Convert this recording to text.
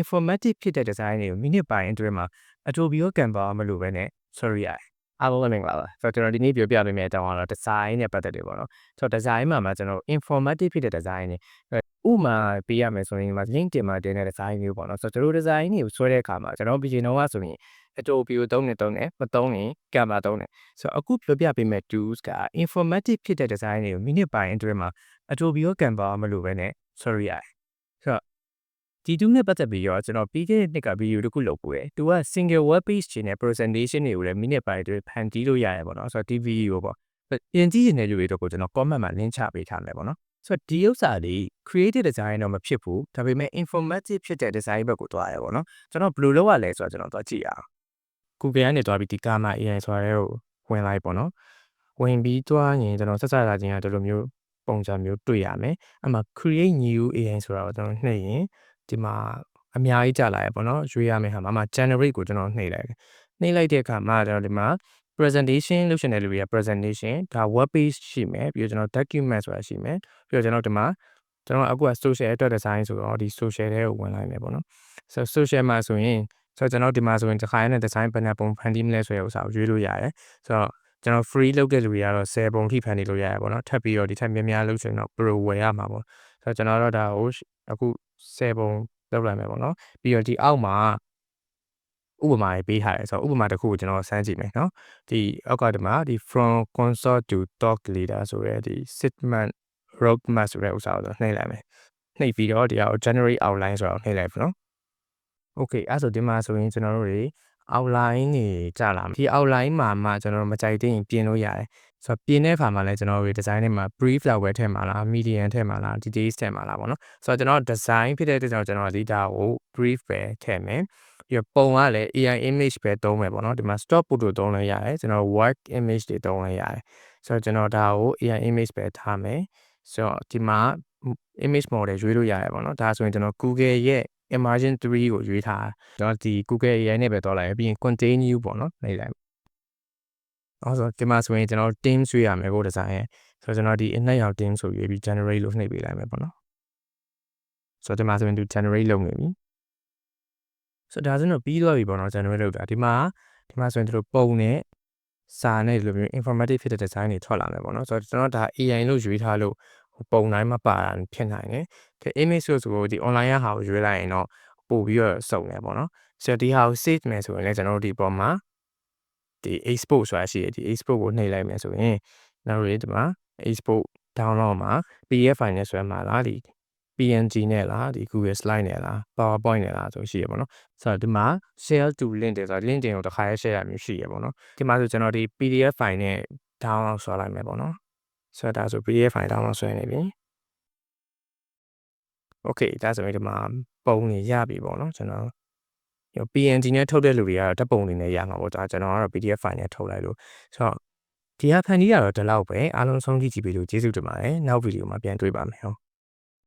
informative ဖြစ်တဲ့ design တွေကိုမိနစ်ပိုင်းအတွင်းမှာ Adobe ရော Canva ရောမလိုဘဲနဲ့ sorry ရအားလုံးပဲမင်္ဂလာပါဆိုတော့ကျွန်တော်ဒီနေ့ပြောပြပေးမယ့်အကြောင်းကတော့ design နဲ့ပတ်သက်တယ်ပေါ့နော်ဆိုတော့ design မှာမှာကျွန်တော် informative ဖြစ်တဲ့ design တွေဥပမာပေးရမယ်ဆိုရင်ဒီမှာ LinkedIn မှာတင်တဲ့ design မျိုးပေါ့နော်ဆိုတော့ကျွန်တော် design တွေကိုဆွဲတဲ့အခါမှာကျွန်တော်ဘယ်ရင်တော့ဆိုရင် Adobe ကိုသုံးနေသုံးတယ်မသုံးရင် Canva သုံးတယ်ဆိုတော့အခုပြောပြပေးမယ့် tools က informative ဖြစ်တဲ့ design တွေကိုမိနစ်ပိုင်းအတွင်းမှာ Adobe ရော Canva ရောမလိုဘဲနဲ့ sorry ရဆိုတော့ ဒီ tool နဲ့ပတ်သက်ပြီးတော့ကျွန်တော်ပြီးခဲ့တဲ့နှစ်က video တစ်ခုလုပ်ပို့တယ်။ तू က single web page တွေနဲ့ presentation တွေကိုလည်းမိနစ်ပိုင်းအတွင်းဖန်တီးလို့ရတယ်ပေါ့နော်။ဆိုတော့ဒီ video ပေါ့။ပြင်ကြည့်နေတဲ့လူတွေတော့ကိုကျွန်တော် comment မှာ link ချပေးထားမယ်ပေါ့နော်။ဆိုတော့ဒီဥစ္စာလေး creative design တော့မဖြစ်ဘူး။ဒါပေမဲ့ informative ဖြစ်တဲ့ design ဘက်ကိုတွားရပေါ့နော်။ကျွန်တော်ဘယ်လိုလုပ်ရလဲဆိုတော့ကျွန်တော်တွားကြည့်ရအောင်။ Google ကနေတွားပြီးဒီ Gamma AI ဆိုတာတွေကိုဝင်လိုက်ပေါ့နော်။ဝင်ပြီးတွားရင်ကျွန်တော်ဆက်ဆက်လာခြင်းကဒီလိုမျိုးပုံစံမျိုးတွေ့ရမယ်။အဲ့မှာ create new AI ဆိုတာကိုကျွန်တော်နှိပ်ရင် ဒီမှာအများကြီးကြာလာရပေါ့နော်ရွေးရမယ့်ဟာမှာအမှ generate ကိုကျွန်တော်နှိပ်လိုက်နှိပ်လိုက်တဲ့အခါမှာကျွန်တော်ဒီမှာ presentation လုပ်ရှင်တဲ့လူတွေက presentation ဒါ web page ရှိမယ်ပြီးတော့ကျွန်တော် document ဆိုတာရှိမယ်ပြီးတော့ကျွန်တော်ဒီမှာကျွန်တော်အခုက social အတွက် design ဆိုတော့ဒီ social ထဲကိုဝင်လိုက်မယ်ပေါ့နော်ဆိုတော့ social မှာဆိုရင်ဆိုတော့ကျွန်တော်ဒီမှာဆိုရင်တစ်ခါနဲ့ design ဘယ်နှပုံဖန်တီးမလဲဆိုတဲ့ဥစ္စာကိုရွေးလို့ရတယ်ဆိုတော့ကျွန်တော် free လုပ်တဲ့လူတွေကတော့10ပုံထိဖန်တီးလို့ရတယ်ပေါ့နော်ထပ်ပြီးတော့ဒီထက်များများလုပ်ချင်တော့ pro ဝယ်ရမှာပေါ့ ဆိုတော့ကျွန်တော်တော့ဒါကိုအခု10ပုံလုပ်လိုက်မယ်ပေါ့နော်ပြီးတော့ဒီအောက်မှာဥပမာရေးပေးထားတယ်ဆိုတော့ဥပမာတစ်ခုကိုကျွန်တော်စမ်းကြည့်မယ်နော်ဒီအောက်ကဒီမှာဒီ from consult to talk leader ဆိုရဲဒီ segment roadmap ဆိုတဲ့ဥစ္စာကိုနှိပ်လိုက်မယ်နှိပ်ပြီးတော့ဒီအောက် generate outline ဆိုတာကိုနှိပ်လိုက်ပြီနော် okay အဲ့ဆိုဒီမှာဆိုရင်ကျွန်တော်တို့တွေ outline တွေကြာလာဒီ outline မှာမှကျွန်တော်တို့မကြိုက်သေးရင်ပြင်လို့ရတယ်ဆိုတော့ပြင်တဲ့အခါမှာလည်းကျွန်တော်တို့ design ထဲမှာ brief လောက်ပဲထည့်မှာလား medium ထည့်မှာလား details ထည့်မှာလားပေါ့နော်ဆိုတော့ကျွန်တော် design ဖြစ်တဲ့အတွက်ကြောင့်ကျွန်တော်ဒီဒါကို brief ပဲထည့်မယ်ပြီးတော့ပုံကလည်း AI image ပဲသုံးမယ်ပေါ့နော်ဒီမှာ stock photo သုံးလို့ရတယ်ကျွန်တော် work image တွေသုံးလို့ရတယ်ဆိုတော့ကျွန်တော်ဒါကို AI image ပဲထားမယ်ဆိုတော့ဒီမှာ image model ရွေးလို့ရတယ်ပေါ့နော်ဒါဆိုရင်ကျွန်တော် Google ရဲ့ Imagine 3ကိုရွေးထားကျွန်တော်ဒီ Google AI နဲ့ပဲတော့လိုက်ပြီးရင် continue ပေါ့နော်နှိပ်လိုက်အော်ဆိုဒီမှာဆိုရင်ကျွန်တော် team ရွေးရမယ်ကို design ရဲ့ဆိုတော့ကျွန်တော်ဒီ inner ရောက် team ဆိုရွေးပြီး generate လို့နှိပ်ပေးလိုက်မယ်ပေါ့နော်ဆိုတော့ဒီမှာဆိုရင်သူ generate လုပ်နေပြီဆိုတော့ဒါဆိုရင်ပြီးသွားပြီပေါ့နော် generate လုပ်တာဒီမှာဒီမှာဆိုရင်တို့ပုံနဲ့စာနဲ့ဒီလိုမျိုး informative ဖြစ်တဲ့ design တွေထွက်လာမယ်ပေါ့နော်ဆိုတော့ကျွန်တော်ဒါ AI လို့ရွေးထားလို့ ပုံတိုင်းမပါတာဖြစ်နိုင်တယ်။ဒီ image ဆိုဆိုဒီ online ရဟာကိုရွေးလိုက်ရင်တော့ပို့ပြီးတော့စုံတယ်ပေါ့နော်။ဆိုတော့ဒီဟာကို save မယ်ဆိုရင်လည်းကျွန်တော်တို့ဒီပေါ်မှာဒီ export ဆိုတာရှိတယ်ဒီ export ကိုနှိပ်လိုက်မယ်ဆိုရင်နောက်ရဒီမှာ export download မှာ PDF file နဲ့ဆွဲမှာလားဒီ PNG နဲ့လားဒီ Google Slide နဲ့လား PowerPoint နဲ့လားဆိုရှိရပေါ့နော်ဆိုတော့ဒီမှာ share to link တယ်ဆိုတော့ link တင်ကိုတစ်ခါရဲ share ရမျိုးရှိရပေါ့နော်ဒီမှာဆိုကျွန်တော်ဒီ PDF file နဲ့ download ဆွဲလိုက်မယ်ပေါ့နော် ဆိုတော့ဒါဆို PDF file download ဆွဲနေပြီ Okay ဒါဆိုရင်ဒီမှာပုံနေရပြီပေါ့နော်ကျွန်တော် PNG နဲ့ထုတ်တဲ့လူတွေကတော့ဓာတ်ပုံတွေနဲ့ရမှာပေါ့ဒါကျွန်တော်ကတော့ PDF file နဲ့ထုတ်လိုက်လို့ဆိုတော့ဒီဟာဖန်တီးရတော့ဒီလောက်ပဲအားလုံးဆုံးကြည့်ကြည့်ပြီးလို့ကျေးဇူးတင်ပါတယ်နောက်ဗီဒီယိုမှာပြန်တွေ့ပါမယ်ဟုတ်